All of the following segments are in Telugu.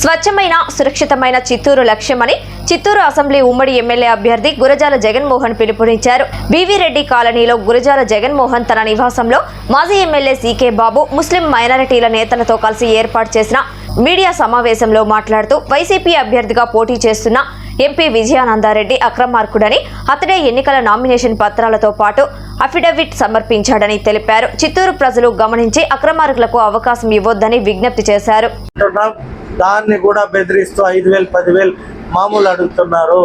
స్వచ్ఛమైన సురక్షితమైన చిత్తూరు లక్ష్యమని చిత్తూరు అసెంబ్లీ ఉమ్మడి ఎమ్మెల్యే అభ్యర్థి గురజాల జగన్మోహన్ పిలుపునిచ్చారు. బీవీ రెడ్డి కాలనీలో గురజాల జగన్మోహన్ తన నివాసంలో మాజీ ఎమ్మెల్యే సీకే బాబు ముస్లిం మైనారిటీల నేతలతో కలిసి ఏర్పాటు చేసిన మీడియా సమావేశంలో మాట్లాడుతూ వైసీపీ అభ్యర్థిగా పోటీ చేస్తున్న ఎంపీ విజయానందారెడ్డి అక్రమార్కుడని అతడే ఎన్నికల నామినేషన్ పత్రాలతో పాటు అఫిడవిట్ సమర్పించాడని తెలిపారు. చిత్తూరు ప్రజలు గమనించి అక్రమార్కులకు అవకాశం ఇవ్వొద్దని విజ్ఞప్తి చేశారు. దాన్ని కూడా బెదిరిస్తూ ఐదు వేలు పదివేలు మామూలు అడుగుతున్నారు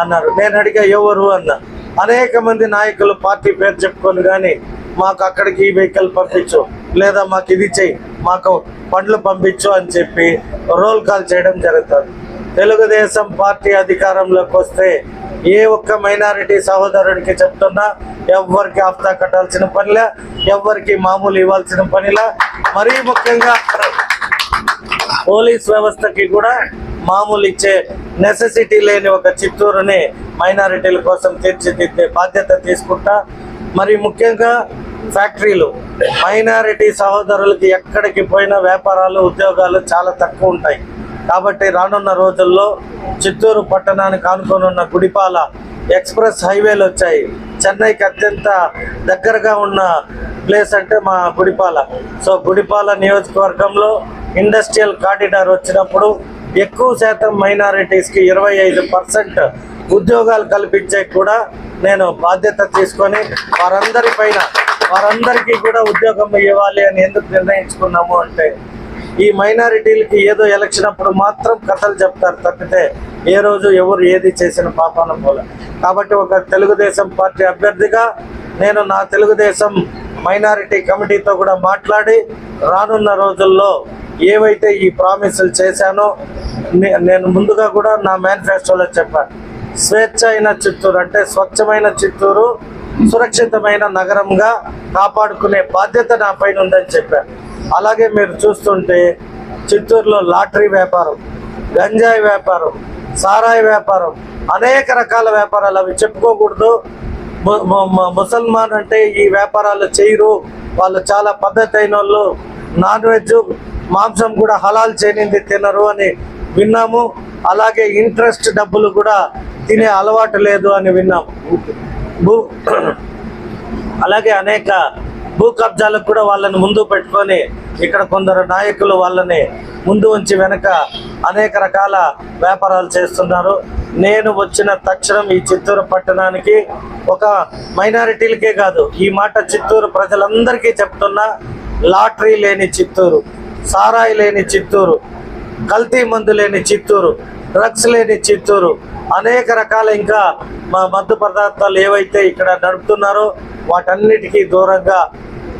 అన్నారు. నేను అడిగా ఎవరు? అన్న. అనేక మంది నాయకులు పార్టీ పేరు చెప్పుకొని కానీ మాకు అక్కడికి ఈ వెహికల్ పంపించు లేదా మాకు ఇది చెయ్యి మాకు పండ్లు పంపించు అని చెప్పి రోల్ కాల్ చేయడం జరుగుతుంది. తెలుగుదేశం పార్టీ అధికారంలోకి వస్తే ఏ ఒక్క మైనారిటీ సహోదరుడికి చెప్తున్నా ఎవ్వరికి ఆఫ్తా కట్టాల్సిన పనిలా ఎవ్వరికి మామూలు ఇవ్వాల్సిన పనిలా. మరీ ముఖ్యంగా పోలీస్ వ్యవస్థకి కూడా మామూలు ఇచ్చే నెసెసిటీ లేని ఒక చిత్తూరుని మైనారిటీల కోసం తీర్చిదిద్దే బాధ్యత తీసుకుంటా. మరి ముఖ్యంగా ఫ్యాక్టరీలు మైనారిటీ సహోదరులకి ఎక్కడికి పోయిన వ్యాపారాలు ఉద్యోగాలు చాలా తక్కువ ఉంటాయి. కాబట్టి రానున్న రోజుల్లో చిత్తూరు పట్టణానికి ఆనుకొనున్న గుడిపాల ఎక్స్ప్రెస్ హైవేలు వచ్చాయి. చెన్నైకి అత్యంత దగ్గరగా ఉన్న ప్లేస్ అంటే మా గుడిపాల. సో గుడిపాల నియోజకవర్గంలో ఇండస్ట్రియల్ కారిడార్ వచ్చినప్పుడు ఎక్కువ శాతం మైనారిటీస్కి ఇరవై ఐదు పర్సెంట్ ఉద్యోగాలు కల్పించే కూడా నేను బాధ్యత తీసుకొని వారందరి పైన వారందరికీ కూడా ఉద్యోగం ఇవ్వాలి అని ఎందుకు నిర్ణయించుకున్నాము అంటే ఈ మైనారిటీలకి ఏదో ఎలక్షన్ అప్పుడు మాత్రం కథలు చెప్తారు తప్పితే ఏ రోజు ఎవరు ఏది చేసిన పాపాన పోల. కాబట్టి ఒక తెలుగుదేశం పార్టీ అభ్యర్థిగా నేను నా తెలుగుదేశం మైనారిటీ కమిటీతో కూడా మాట్లాడి రానున్న రోజుల్లో ఏవైతే ఈ ప్రామిసులు చేశానో నే- నేను ముందుగా కూడా నా మేనిఫెస్టోలో చెప్పాను స్వేచ్ఛ అయిన చిత్తూరు అంటే స్వచ్ఛమైన చిత్తూరు సురక్షితమైన నగరంగా కాపాడుకునే బాధ్యత నా పైన ఉందని చెప్పాను అలాగే మీరు చూస్తుంటే చిత్తూరులో లాటరీ వ్యాపారం గంజాయి వ్యాపారం సారాయి వ్యాపారం అనేక రకాల వ్యాపారాలు అవి చెప్పుకోకూడదు. ముసల్మాన్ అంటే ఈ వ్యాపారాలు చేయరు. వాళ్ళు చాలా పద్ధతి అయిన వాళ్ళు నాన్ వెజ్ మాంసం కూడా హలాల్ చేయనింది తినరు అని విన్నాము. అలాగే ఇంట్రెస్ట్ డబ్బులు కూడా తినే అలవాటు లేదు అని విన్నాము. భూ అలాగే అనేక భూ కబ్జాలకు కూడా వాళ్ళని ముందు పెట్టుకొని ఇక్కడ కొందరు నాయకులు వాళ్ళని ముందు ఉంచి వెనక అనేక రకాల వ్యాపారాలు చేస్తున్నారు. నేను వచ్చిన తక్షణం ఈ చిత్తూరు పట్టణానికి ఒక మైనారిటీలకే కాదు ఈ మాట చిత్తూరు ప్రజలందరికీ చెప్తున్నా లాటరీ లేని చిత్తూరు. సారాయి లేని చిత్తూరు కల్తీ మందు లేని చిత్తూరు డ్రగ్స్ లేని చిత్తూరు అనేక రకాల ఇంకా మా మత్తు పదార్థాలు ఏవైతే ఇక్కడ నడుపుతున్నారో వాటన్నిటికీ దూరంగా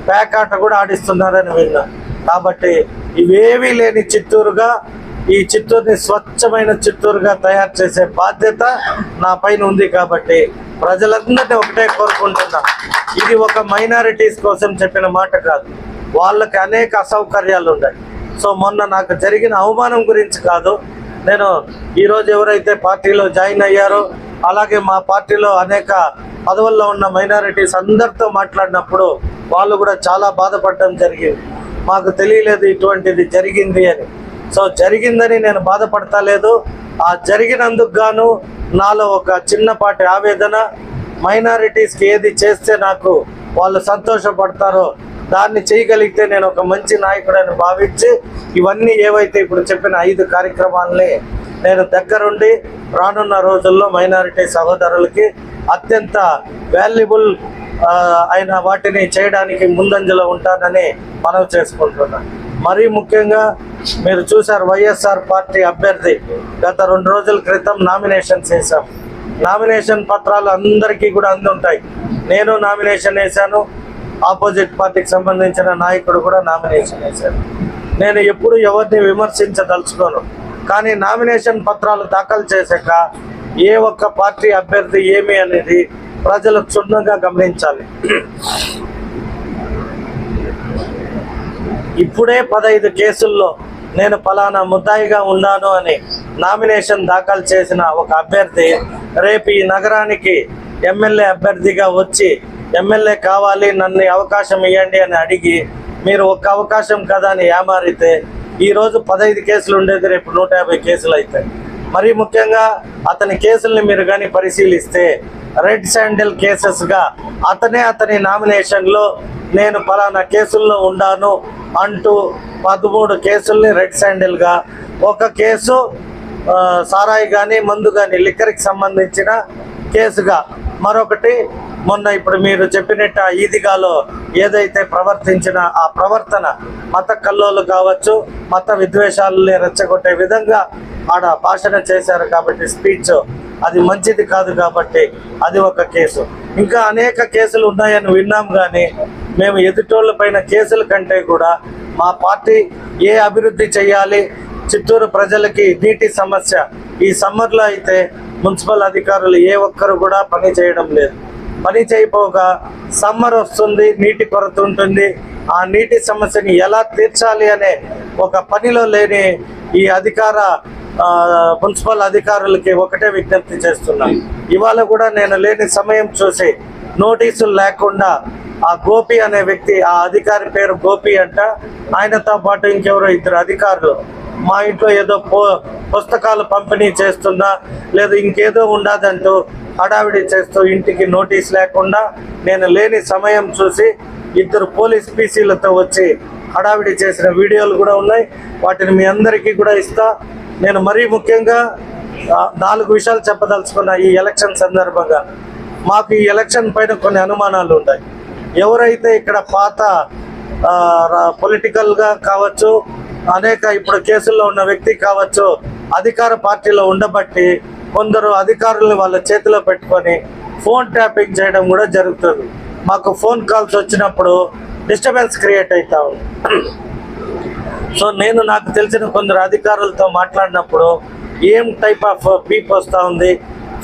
పేకాట కూడా ఆడిస్తున్నారని విన్నా. కాబట్టి ఇవేవీ లేని చిత్తూరుగా ఈ చిత్తూరుని స్వచ్ఛమైన చిత్తూరుగా తయారు చేసే బాధ్యత నా పైన ఉంది కాబట్టి ప్రజలందరినీ ఒకటే కోరుకుంటున్నా. ఇది ఒక మైనారిటీస్ కోసం చెప్పిన మాట కాదు. వాళ్ళకి అనేక అసౌకర్యాలు ఉన్నాయి. సో మొన్న నాకు జరిగిన అవమానం గురించి కాదు. నేను ఈరోజు ఎవరైతే పార్టీలో జాయిన్ అయ్యారో అలాగే మా పార్టీలో అనేక పదవుల్లో ఉన్న మైనారిటీస్ అందరితో మాట్లాడినప్పుడు వాళ్ళు కూడా చాలా బాధపడడం జరిగింది. మాకు తెలియలేదు ఇటువంటిది జరిగింది అని. సో జరిగిందని నేను బాధపడతలేదు ఆ జరిగినందుకు గాను నాలో ఒక చిన్నపాటి ఆవేదన మైనారిటీస్కి ఏది చేస్తే నాకు వాళ్ళు సంతోషపడతారో దాన్ని చేయగలిగితే నేను ఒక మంచి నాయకుడని భావించి ఇవన్నీ ఏవైతే ఇప్పుడు చెప్పిన ఐదు కార్యక్రమాలని నేను దగ్గరుండి రానున్న రోజుల్లో మైనారిటీ సహోదరులకి అత్యంత వాల్యుబుల్ అయిన వాటిని చేయడానికి ముందంజలో ఉంటానని మనవి చేసుకుంటున్నాను మరీ ముఖ్యంగా మీరు చూశారు వైఎస్ఆర్ పార్టీ అభ్యర్థి గత రెండు రోజుల క్రితం నామినేషన్ చేశాం. నామినేషన్ పత్రాలు అందరికీ కూడా అందుంటాయి. నేను నామినేషన్ వేశాను. ఆపోజిట్ పార్టీకి సంబంధించిన నాయకుడు కూడా నామినేషన్ వేశారు. నేను ఎప్పుడు ఎవరిని విమర్శించదలుచుకోను. కానీ నామినేషన్ పత్రాలు దాఖలు చేశాక ఏ ఒక్క పార్టీ అభ్యర్థి ఏమి అనేది ప్రజలు క్షుణ్ణంగా గమనించాలి. ఇప్పుడే పదహైదు కేసుల్లో నేను ఫలానా ముద్దాయిగా ఉన్నాను అని నామినేషన్ దాఖలు చేసిన ఒక అభ్యర్థి రేపు ఈ నగరానికి ఎమ్మెల్యే అభ్యర్థిగా వచ్చి ఎమ్మెల్యే కావాలి నన్ను అవకాశం ఇవ్వండి అని అడిగి మీరు ఒక్క అవకాశం కదా అని ఏమారితే ఈరోజు పదహైదు కేసులు ఉండేది రేపు నూట యాభై కేసులు అవుతాయి మరి ముఖ్యంగా అతని కేసుల్ని మీరు కానీ పరిశీలిస్తే రెడ్ శాండిల్ కేసెస్గా అతనే అతని నామినేషన్లో నేను పలానా కేసుల్లో ఉన్నాను అంటూ పదమూడు కేసుల్ని రెడ్ శాండిల్గా ఒక కేసు సారాయి కానీ మందు కానీ లిక్కర్కి సంబంధించిన కేసుగా మరొకటి మొన్న ఇప్పుడు మీరు చెప్పినట్టు ఆ ఈదిగాలో ఏదైతే ప్రవర్తించిన ఆ ప్రవర్తన మత కల్లోలు కావచ్చు మత విద్వేషాలని రెచ్చగొట్టే విధంగా ఆడ భాషణ చేశారు కాబట్టి స్పీచ్ అది మంచిది కాదు కాబట్టి అది ఒక కేసు. ఇంకా అనేక కేసులు ఉన్నాయని విన్నాం కానీ మేము ఎదుటోళ్ళ పైన కేసుల కంటే కూడా మా పార్టీ ఏ అభివృద్ధి చేయాలి చిత్తూరు ప్రజలకి నీటి సమస్య ఈ సమ్మర్లో అయితే మున్సిపల్ అధికారులు ఏ ఒక్కరు కూడా పని చేయడం లేదు. పని చేయబోగా సమ్మర్ వస్తుంది నీటి కొరత ఉంటుంది. ఆ నీటి సమస్యని ఎలా తీర్చాలి అనే ఒక పనిలో లేని ఈ అధికార మున్సిపల్ అధికారులకి ఒకటే విజ్ఞప్తి చేస్తున్నాను ఇవాళ కూడా నేను లేని సమయం చూసి నోటీసులు లేకుండా ఆ గోపి అనే వ్యక్తి ఆ అధికారి పేరు గోపి అంట. ఆయనతో పాటు ఇంకెవరో ఇద్దరు అధికారులు. మా ఇంట్లో ఏదో పో పుస్తకాలు పంపిణీ చేస్తున్నా లేదా ఇంకేదో ఉండదంటూ హడావిడి చేస్తూ ఇంటికి నోటీస్ లేకుండా నేను లేని సమయం చూసి ఇద్దరు పోలీస్ పీసీలతో వచ్చి హడావిడి చేసిన వీడియోలు కూడా ఉన్నాయి. వాటిని మీ అందరికీ కూడా ఇస్తా. నేను మరీ ముఖ్యంగా నాలుగు విషయాలు చెప్పదలుచుకున్న ఈ ఎలక్షన్ సందర్భంగా మాకు ఈ ఎలక్షన్ పైన కొన్ని అనుమానాలు ఉన్నాయి ఎవరైతే ఇక్కడ పాత పొలిటికల్గా కావచ్చు అనేక ఇప్పుడు కేసుల్లో ఉన్న వ్యక్తి కావచ్చు అధికార పార్టీలో ఉండబట్టి కొందరు అధికారులు వాళ్ళ చేతిలో పెట్టుకొని ఫోన్ ట్యాపింగ్ చేయడం కూడా జరుగుతుంది. మాకు ఫోన్ కాల్స్ వచ్చినప్పుడు డిస్టర్బెన్స్ క్రియేట్ అవుతా సో నేను నాకు తెలిసిన కొందరు అధికారులతో మాట్లాడినప్పుడు ఏం టైప్ ఆఫ్ పీప్ వస్తూ ఉంది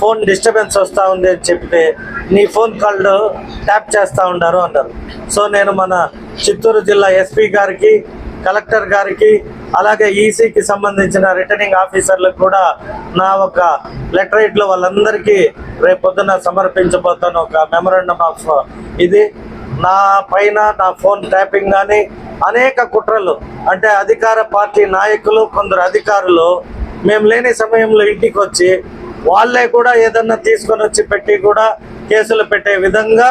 ఫోన్ డిస్టర్బెన్స్ వస్తూ ఉంది అని చెప్తే నీ ఫోన్ కాల్ ట్యాప్ చేస్తూ ఉన్నారు అన్నారు. సో నేను మన చిత్తూరు జిల్లా ఎస్పీ గారికి కలెక్టర్ గారికి అలాగే ఈసీకి సంబంధించిన రిటర్నింగ్ ఆఫీసర్లకు కూడా నా ఒక లెటరేట్లో వాళ్ళందరికీ రేపు పొద్దున సమర్పించబోతాను ఒక మెమరాండం ఆఫ్ ఇది. నా పైన నా ఫోన్ ట్యాపింగ్ కానీ అనేక కుట్రలు అంటే అధికార పార్టీ నాయకులు కొందరు అధికారులు మేము లేని సమయంలో ఇంటికి వచ్చి వాళ్ళే కూడా ఏదన్నా తీసుకొని వచ్చి పెట్టి కూడా కేసులు పెట్టే విధంగా